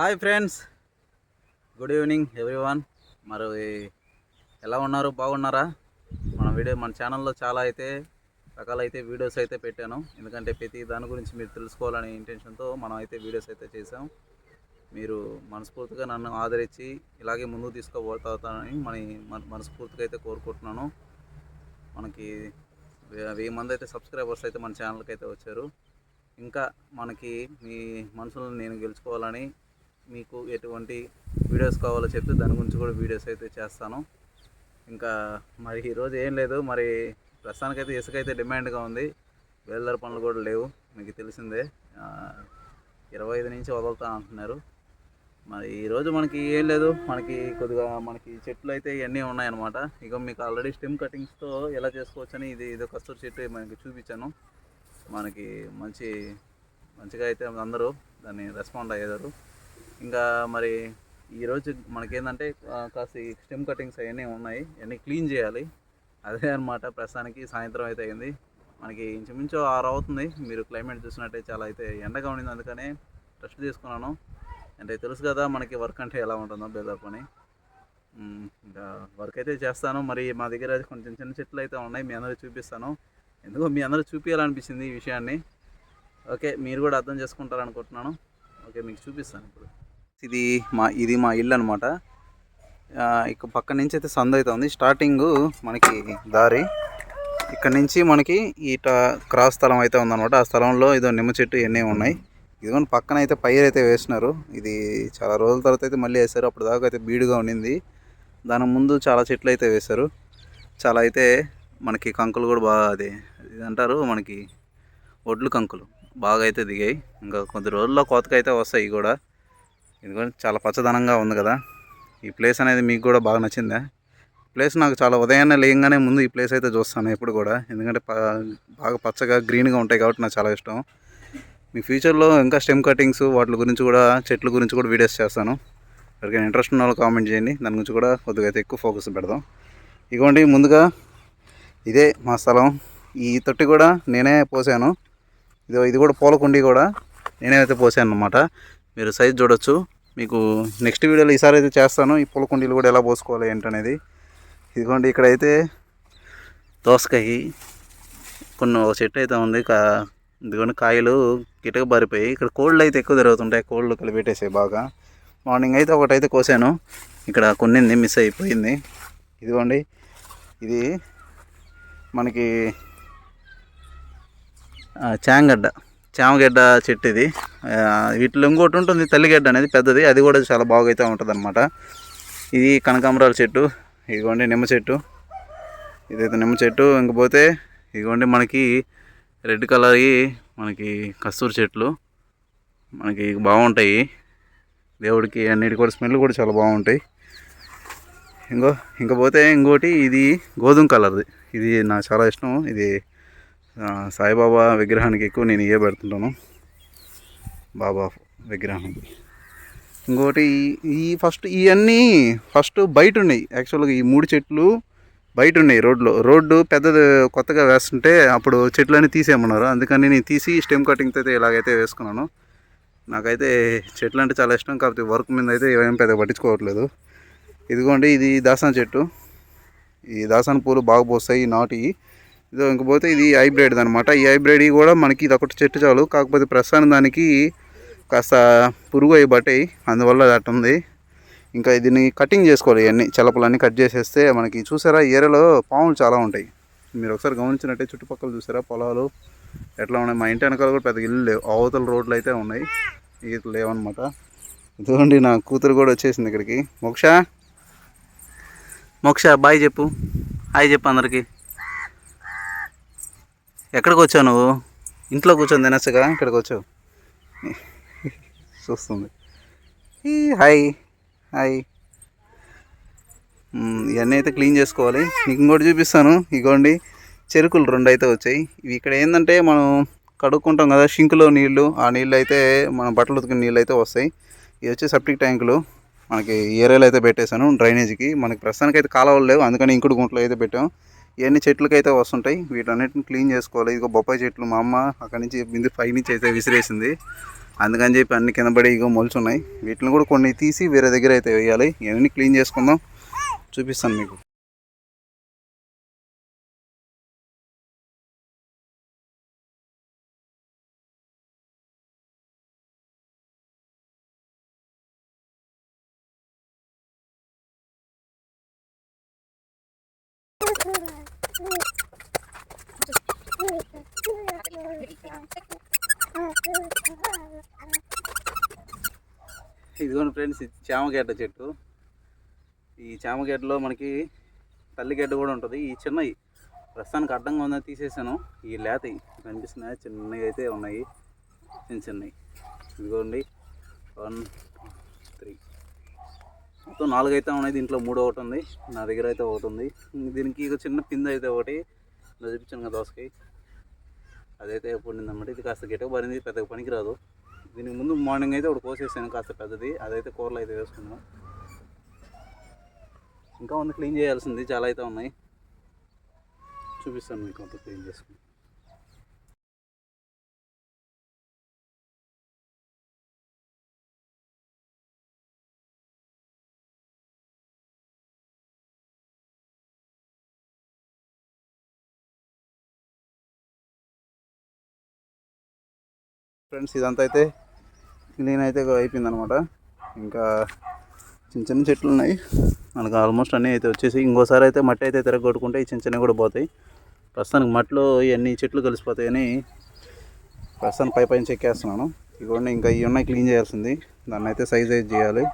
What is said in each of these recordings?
Hi friends good evening everyone మరి ఎలా ఉన్నారు? బాగున్నారా? మన వీడియో మన ఛానల్లో చాలా అయితే రకాలైతే వీడియోస్ అయితే పెట్టాను. ఎందుకంటే ప్రతి దాని గురించి మీరు తెలుసుకోవాలనే ఇంటెన్షన్తో మనం అయితే వీడియోస్ అయితే చేసాం మీరు మనస్ఫూర్తిగా నన్ను ఆదరించి ఇలాగే ముందుకు తీసుకుపోతానని మన మన- మనస్ఫూర్తిగా అయితే కోరుకుంటున్నాను. మనకి వెయ్యి మంది అయితే సబ్స్క్రైబర్స్ అయితే మన ఛానల్కి అయితే వచ్చారు. ఇంకా మనకి మీ మనసులను నేను గెలుచుకోవాలని మీకు ఎటువంటి వీడియోస్ కావాలో చెప్తే దాని గురించి కూడా వీడియోస్ అయితే చేస్తాను. ఇంకా మరి ఈరోజు ఏం లేదు మరి ప్రస్తుతానికైతే ఇసుక అయితే డిమాండ్గా ఉంది. బేల్దార పనులు కూడా లేవు మీకు తెలిసిందే. ఇరవై ఐదు నుంచి వదులుతా అంటున్నారు. మరి ఈరోజు మనకి ఏం లేదు మనకి కొద్దిగా మనకి చెట్లు అయితే ఇవన్నీ ఉన్నాయన్నమాట. ఇక మీకు ఆల్రెడీ స్టెమ్ కటింగ్స్తో ఎలా చేసుకోవచ్చని ఇది ఇది కస్తూరి చెట్టు మనకి చూపించాను. మనకి మంచి మంచిగా అయితే అందరూ దాన్ని రెస్పాండ్ అయ్యేదారు. ఇంకా మరి ఈరోజు మనకేంటంటే కాస్త ఈ స్టెమ్ కటింగ్స్ అవన్నీ ఉన్నాయి. అన్నీ క్లీన్ చేయాలి. అదే అనమాట ప్రస్తుతానికి సాయంత్రం అయితే అయింది. మనకి ఇంచుమించు ఆరు అవుతుంది. మీరు క్లైమేట్ చూసినట్టే చాలా అయితే ఎండగా ఉండింది. అందుకనే రెస్ట్ తీసుకున్నాను. అంటే తెలుసు కదా మనకి వర్క్ అంటే ఎలా ఉంటుందో బేదార్ పని ఇంకా వర్క్ అయితే చేస్తాను. మరి మా దగ్గర కొంచెం చిన్న చెట్లు అయితే ఉన్నాయి. మీ అందరూ చూపిస్తాను. ఎందుకో మీ అందరూ చూపించాలనిపించింది ఈ విషయాన్ని. ఓకే మీరు కూడా అర్థం చేసుకుంటారు అనుకుంటున్నాను ఓకే మీకు చూపిస్తాను ఇప్పుడు. ఇది మా ఇది మా ఇల్లు అనమాట ఇక పక్క నుంచి అయితే సందు అయితే ఉంది స్టార్టింగ్ మనకి దారి. ఇక్కడ నుంచి మనకి ఈట క్రాస్ స్థలం అయితే ఉందన్నమాట. ఆ స్థలంలో ఇదో నిమ్మ చెట్టు ఇవన్నీ ఉన్నాయి. ఇదిగోండి పక్కన అయితే పైరు అయితే వేసినారు. ఇది చాలా రోజుల తర్వాత అయితే మళ్ళీ వేశారు. అప్పుడు దాకా అయితే బీడుగా ఉండింది. దాని ముందు చాలా చెట్లు అయితే వేశారు. చాలా అయితే మనకి కంకులు కూడా బాగా అది ఇది అంటారు మనకి ఒడ్లు కంకులు. బాగా అయితే దిగాయి. ఇంకా కొద్ది రోజుల్లో కోతకు అయితే వస్తాయి కూడా. ఇది కూడా చాలా పచ్చదనంగా ఉంది కదా. ఈ ప్లేస్ అనేది మీకు కూడా బాగా నచ్చిందా? ప్లేస్ నాకు చాలా ఉదయాన్నే లేయంగానే ముందు ఈ ప్లేస్ అయితే చూస్తాను ఎప్పుడు కూడా. ఎందుకంటే బాగా పచ్చగా గ్రీన్గా ఉంటాయి కాబట్టి నాకు చాలా ఇష్టం. మీ ఫ్యూచర్లో ఇంకా స్టెమ్ కటింగ్స్ వాటి గురించి కూడా చెట్ల గురించి కూడా వీడియోస్ చేస్తాను. ఎవరికైనా ఇంట్రెస్ట్ ఉన్న వాళ్ళు కామెంట్ చేయండి. దాని గురించి కూడా కొద్దిగా అయితే ఎక్కువ ఫోకస్ పెడదాం. ఇదిగోండి ముందుగా ఇదే మా స్థలం. ఈ తొట్టి కూడా నేనే పోసాను. ఇది ఇది కూడా పూల కుండీ కూడా నేనే అయితే పోసాను అనమాట మీరు సైజ్ చూడొచ్చు. మీకు నెక్స్ట్ వీడియోలో ఈసారి అయితే చేస్తాను. ఈ పూల కుండీలు కూడా ఎలా పోసుకోవాలి ఏంటనేది. ఇదిగోండి ఇక్కడైతే దోసకాయ కొన్ని ఒక చెట్టు అయితే ఉంది. కా ఇదిగోండి కాయలు గిటక బారిపోయి ఇక్కడ కోళ్ళు అయితే ఎక్కువ తిరుగుతుంటాయి. కోళ్ళు కలిపెట్టేసాయి బాగా. మార్నింగ్ అయితే ఒకటైతే కోసాను. ఇక్కడ కొన్నింది మిస్ అయిపోయింది. ఇదిగోండి ఇది మనకి చాంగడ్డ. చామగడ్డ చెట్టు ఇది వీటిలో ఇంకోటి ఉంటుంది తల్లిగడ్డ అనేది పెద్దది. అది కూడా చాలా బాగా అయితే ఉంటుంది అనమాట ఇది కనకాంబరాల చెట్టు ఇదిగోండి నిమ్మ చెట్టు. ఇదైతే నిమ్మ చెట్టు. ఇంకపోతే ఇదిగోండి మనకి రెడ్ కలర్వి మనకి కస్తూరి చెట్లు. మనకి బాగుంటాయి. దేవుడికి అన్నిటి కూడా స్మెల్ కూడా చాలా బాగుంటాయి. ఇంకో ఇంకపోతే ఇంకోటి ఇది గోధుమ కలర్ది. ఇది నాకు చాలా ఇష్టం. ఇది సాయిబాబా విగ్రహానికి ఎక్కువ నేను ఇవే పెడుతుంటాను. బాబా విగ్రహానికి. ఇంకోటి ఈ- ఫస్ట్ ఇవన్నీ ఫస్ట్ బయట ఉన్నాయి. యాక్చువల్గా ఈ మూడు చెట్లు బయట ఉన్నాయి రోడ్లో. రోడ్డు పెద్దది కొత్తగా వేస్తుంటే అప్పుడు చెట్లన్నీ తీసేయమన్నారు. అందుకని నేను తీసి స్టెమ్ కటింగ్తో అయితే ఇలాగైతే వేసుకున్నాను. నాకైతే చెట్లు అంటే చాలా ఇష్టం. కాకపోతే వర్క్ మీద అయితే ఏం పెద్ద పట్టించుకోవట్లేదు. ఇదిగోండి ఇది దాసాన్ చెట్టు. ఈ దాసాన్ పూలు బాగా పోస్తాయి నాటి. ఇదో ఇంకపోతే ఇది హైబ్రిడ్ అనమాట ఈ హైబ్రిడ్ కూడా మనకి ఇది ఒకటి చెట్టు చాలు. కాకపోతే ప్రస్తుతానికి దానికి కాస్త పురుగు అయి పట్టాయి అందువల్ల అది ఉంది ఇంకా దీన్ని కటింగ్ చేసుకోవాలి ఇవన్నీ. చెలపలన్నీ కట్ చేసేస్తే మనకి చూసారా ఈ ఏరియాలో పాములు చాలా ఉంటాయి. మీరు ఒకసారి గమనించినట్టే చుట్టుపక్కల చూసారా పొలాలు ఎట్లా ఉన్నాయి. మా ఇంటి వెనకాల కూడా పెద్ద ఇల్లు లేవు. అవతల రోడ్లు అయితే ఉన్నాయి. ఇది లేవన్నమాట. ఇదిగోండి నా కూతురు కూడా వచ్చేసింది ఇక్కడికి. మోక్ష? మోక్ష బాయ్ చెప్పు. హాయ్ చెప్పు అందరికి. ఎక్కడికి వచ్చావు నువ్వు? ఇంట్లో కూర్చొని తినచ్చుగా? ఇక్కడికి వచ్చావు చూస్తుంది. ఈ హాయ్ హాయ్ ఇవన్నీ అయితే క్లీన్ చేసుకోవాలి. మీకు ఇంకోటి చూపిస్తాను. ఇగోండి చెరుకులు రెండు అయితే వచ్చాయి. ఇవి ఇక్కడ ఏంటంటే మనం కడుక్కుంటాం కదా షింక్లో నీళ్ళు. ఆ నీళ్ళు అయితే మనం బట్టలు ఉతికిన నీళ్ళు అయితే వస్తాయి. ఇవి వచ్చి సెప్టిక్ ట్యాంకులు. మనకి ఏరియాలో అయితే పెట్టేశాను డ్రైనేజీకి. మనకి ప్రస్తుతానికి అయితే కాలువలు లేవు అందుకని ఇంకుడు గుంట్లో అయితే పెట్టాం. ఇవన్నీ చెట్లకి అయితే వస్తుంటాయి వీటన్నిటిని క్లీన్ చేసుకోవాలి. ఇదిగో బొప్పాయి చెట్లు మా అమ్మ అక్కడి నుంచి బిందు పై నుంచి అయితే విసిరేసింది. అందుకని చెప్పి అన్ని కింద పడి ఇగో మొలుచున్నాయి. వీటిని కూడా కొన్ని తీసి వేరే దగ్గర అయితే వేయాలి. ఇవన్నీ క్లీన్ చేసుకుందాం చూపిస్తాను మీకు. ఇదిగోండి ఫ్రెండ్స్ ఇది చామగడ్డ చెట్టు. ఈ చామగడ్డలో మనకి తల్లిగడ్డ కూడా ఉంటుంది. ఈ చిన్నవి ప్రస్తుతానికి అడ్డంగా ఉందని తీసేసాను. ఈ లేతవి కనిపిస్తున్నాయి? చిన్నవి అయితే ఉన్నాయి. చిన్న చిన్నవి ఇదిగోండి. వన్ మొత్తం నాలుగు అయితే ఉన్నాయి దీంట్లో మూడో ఒకటి ఉంది. నా దగ్గర అయితే ఒకటి ఉంది. దీనికి ఇక చిన్న పింద అయితే ఒకటి. ఇలా చూపించాను కదా దోసకాయ అదైతే పండిందన్నమాట ఇది కాస్త గట్టిగా పడింది పెద్దగా పనికిరాదు దీనికి ముందు మార్నింగ్ అయితే ఒకటి కోసేసాను కాస్త పెద్దది. అదైతే కూరలు అయితే వేసుకున్నాను. ఇంకా ఉంది క్లీన్ చేయాల్సింది. చాలా అయితే ఉన్నాయి. చూపిస్తాను మీకు అంత క్లీన్ చేసుకుని. ఫ్రెండ్స్ ఇదంతా అయితే క్లీన్ అయితే అయిపోయింది అనమాట ఇంకా చిన్న చిన్న చెట్లు ఉన్నాయి. మనకు ఆల్మోస్ట్ అన్నీ అయితే వచ్చేసి ఇంకోసారి అయితే మట్టి అయితే తిరగొట్టుకుంటే ఈ చిన్న చిన్నవి కూడా పోతాయి. ప్రస్తుతానికి మట్టిలో ఇవన్నీ చెట్లు కలిసిపోతాయని ప్రస్తుతానికి పై పైన చెక్కేస్తున్నాను ఇవన్నీ ఇంకా ఇవి ఉన్నాయి క్లీన్ చేయాల్సింది. దాన్ని అయితే సైజ్ అయితే చేయాలి.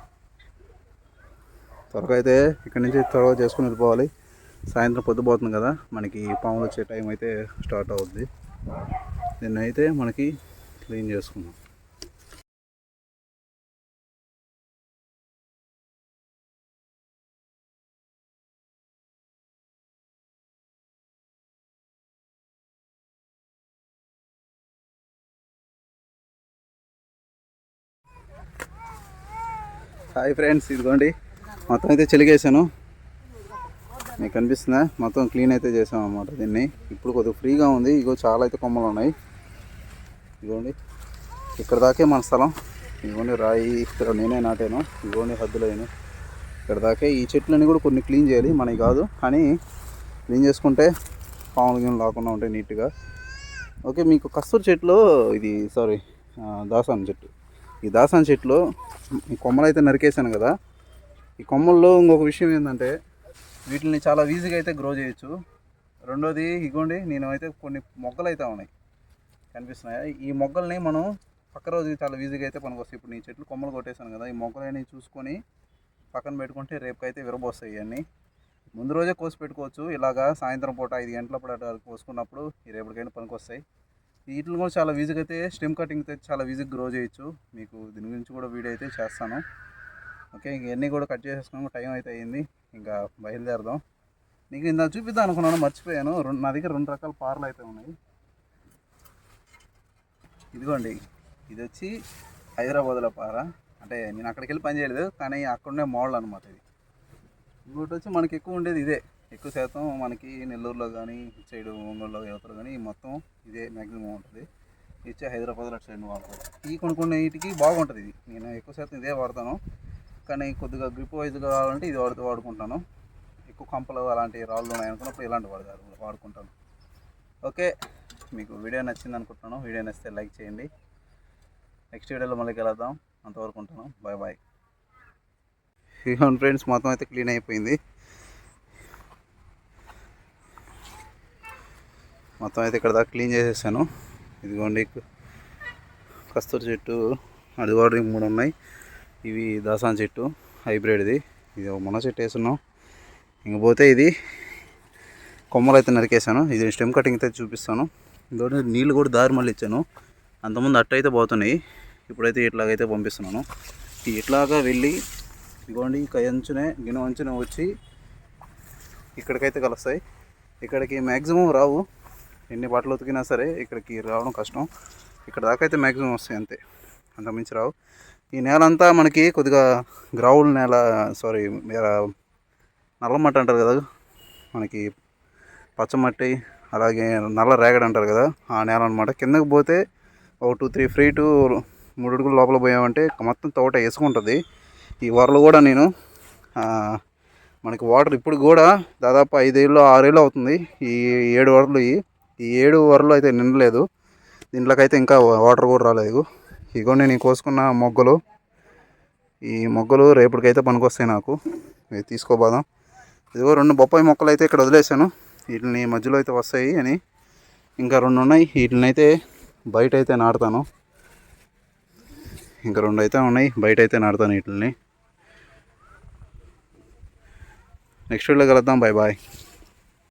త్వరగా అయితే ఇక్కడి నుంచి త్వరగా చేసుకుని వెళ్ళిపోవాలి. సాయంత్రం పొద్దుపోతుంది కదా మనకి పాములు వచ్చే టైం అయితే స్టార్ట్ అవుద్ది. దీన్ని అయితే మనకి క్లీన్ చేసుకున్నాం. హాయ్ ఫ్రెండ్స్ ఇదిగోండి. మొత్తం అయితే చెలిగేసాను మీకు కనిపిస్తుందా మొత్తం క్లీన్ అయితే చేసాం అన్నమాట దీన్ని. ఇప్పుడు కొద్దిగా ఫ్రీగా ఉంది. ఇగో చాలా అయితే కొమ్మలు ఉన్నాయి. ఇదిగోండి ఇక్కడ దాకే మన స్థలం. ఇదిగోండి రాయి ఇక్కడ నేనే నాటాను. ఇదిగోండి హద్దులైన ఇక్కడ దాకే ఈ చెట్లన్నీ కూడా కొన్ని క్లీన్ చేయాలి మనకి కాదు. కానీ క్లీన్ చేసుకుంటే పాములు గిన్నెలు రాకుండా ఉంటాయి నీట్గా. ఓకే మీకు కస్తూరి చెట్లు ఇది సారీ దాసాన్ చెట్టు. ఈ దాసాన్ చెట్లు ఈ కొమ్మలు అయితే నరికేసాను కదా. ఈ కొమ్మల్లో ఇంకొక విషయం ఏంటంటే వీటిని చాలా ఈజీగా అయితే గ్రో చేయొచ్చు. రెండోది ఇగోండి నేను అయితే కొన్ని మొగ్గలు అయితే ఉన్నాయి. కనిపిస్తున్నాయి. ఈ మొగ్గల్ని మనం పక్క రోజుకి చాలా ఈజీగా అయితే పనికొస్తాయి. ఇప్పుడు నీ చెట్లు కొమ్మలు కొట్టేశాను కదా ఈ మొగ్గలని చూసుకొని పక్కన పెట్టుకుంటే రేపుకైతే విరబోస్తాయి ఇవన్నీ ముందు రోజే కోసి పెట్టుకోవచ్చు. ఇలాగా సాయంత్రం పూట ఐదు గంటలప్పుడు అట్లా కోసుకున్నప్పుడు ఈ రేపటికైనా పనికొస్తాయి. వీటిని కూడా చాలా ఈజీగా అయితే స్టెమ్ కటింగ్ అయితే చాలా ఈజీగా గ్రో చేయొచ్చు. మీకు దీని గురించి కూడా వీడియో అయితే చేస్తాను. ఓకే ఇంక ఇవన్నీ కూడా కట్ చేసేసుకున్నాము. టైం అయితే అయింది. ఇంకా బయలుదేరదాం. నీకు ఇందా చూపిద్దాం అనుకున్నాను మర్చిపోయాను. రెండు నా దగ్గర రెండు రకాల పార్లు అయితే ఉన్నాయి. ఇదిగోండి ఇది వచ్చి హైదరాబాద్లో పార. అంటే నేను అక్కడికి వెళ్ళి పని చేయలేదు కానీ అక్కడనే మోడల్ అనమాట ఇది. ఇంకోటి వచ్చి మనకి ఎక్కువ ఉండేది ఇదే. ఎక్కువ శాతం మనకి నెల్లూరులో కానీ ఇటు సైడ్ ఒంగోలులో యువతలు కానీ మొత్తం ఇదే మ్యాక్సిమం ఉంటుంది. ఇచ్చే హైదరాబాద్లో అటు సైడ్ వాడతారు ఈ కొన్ని వీటికి బాగుంటుంది ఇది. నేను ఎక్కువ శాతం ఇదే వాడతాను. కానీ కొద్దిగా గ్రిప్ వైజ్గా కావాలంటే ఇది వాడుతూ వాడుకుంటాను. ఎక్కువ కంపలు అలాంటి రాళ్ళు ఉన్నాయి అనుకున్నప్పుడు ఇలాంటి వాడతారు వాడుకుంటాను. ఓకే. మీకు వీడియో నచ్చింది అనుకుంటున్నాను వీడియో నచ్చితే లైక్ చేయండి. నెక్స్ట్ వీడియోలో మళ్ళీ కలుద్దాం. అంతవరకు ఉంటాను. Bye bye. ఇదిగోండి ఫ్రెండ్స్ మొత్తం అయితే క్లీన్ అయిపోయింది. మొత్తం అయితే ఇక్కడ దాకా క్లీన్ చేసేసాను. ఇదిగోండి కస్తూరి చెట్టు అది కూడా మూడు ఉన్నాయి. ఇవి దాసాన్ చెట్టు హైబ్రిడ్ది. ఇది ఒక మొన్న చెట్టు వేసున్నాం. ఇంకపోతే ఇది కొమ్మలు అయితే నరికేసాను ఇది స్టెమ్ కటింగ్ అయితే చూపిస్తాను. ఇందులో నీళ్ళు కూడా దారి మళ్ళీ ఇచ్చాను. అంతకుముందు అట్ట అయితే పోతున్నాయి. ఇప్పుడైతే ఇట్లాగైతే పంపిస్తున్నాను. ఇట్లాగా వెళ్ళి ఇదిగోండి ఈ అంచునే గిన అంచునే వచ్చి ఇక్కడికైతే కలుస్తాయి. ఇక్కడికి మ్యాక్సిమం రావు. ఎన్ని బట్టలు ఉతికినా సరే ఇక్కడికి రావడం కష్టం. ఇక్కడ దాకా అయితే మ్యాక్సిమం వస్తాయి అంతే. అంతకుమించి రావు. ఈ నేల అంతా మనకి కొద్దిగా గ్రౌండ్ నేల సారీ నల్లమట్టి అంటారు కదా మనకి పచ్చమట్టి అలాగే నల్ల రేగడి అంటారు కదా ఆ నేల అనమాట కిందకి పోతే ఒక టూ త్రీ ఫీటు మూడు అడుగులు లోపల పోయామంటే మొత్తం తోట వేసుకుంటుంది ఈ వరలు కూడా నేను మనకి వాటర్ ఇప్పుడు కూడా దాదాపు ఐదేళ్ళు ఆరేళ్ళు అవుతుంది ఈ ఏడు వరలు ఈ. ఏడు వరలు అయితే నిండలేదు. దీంట్లోకైతే ఇంకా వాటర్ కూడా రాలేదు. ఇగో నేను కోసుకున్న మొగ్గలు ఈ మొగ్గలు రేపటికైతే పనికొస్తాయి నాకు. తీసుకోబోదాం. ఇదిగో రెండు బొప్పాయి మొక్కలు అయితే ఇక్కడ వదిలేసాను వీటిని మధ్యలో అయితే వస్తాయి అని ఇంకా రెండు ఉన్నాయి. వీటిని అయితే బయట అయితే నాటుతాను. ఇంకా రెండు అయితే ఉన్నాయి. బయట అయితే నాటుతాను వీటిని నెక్స్ట్ వీడియో కలుద్దాం. Bye bye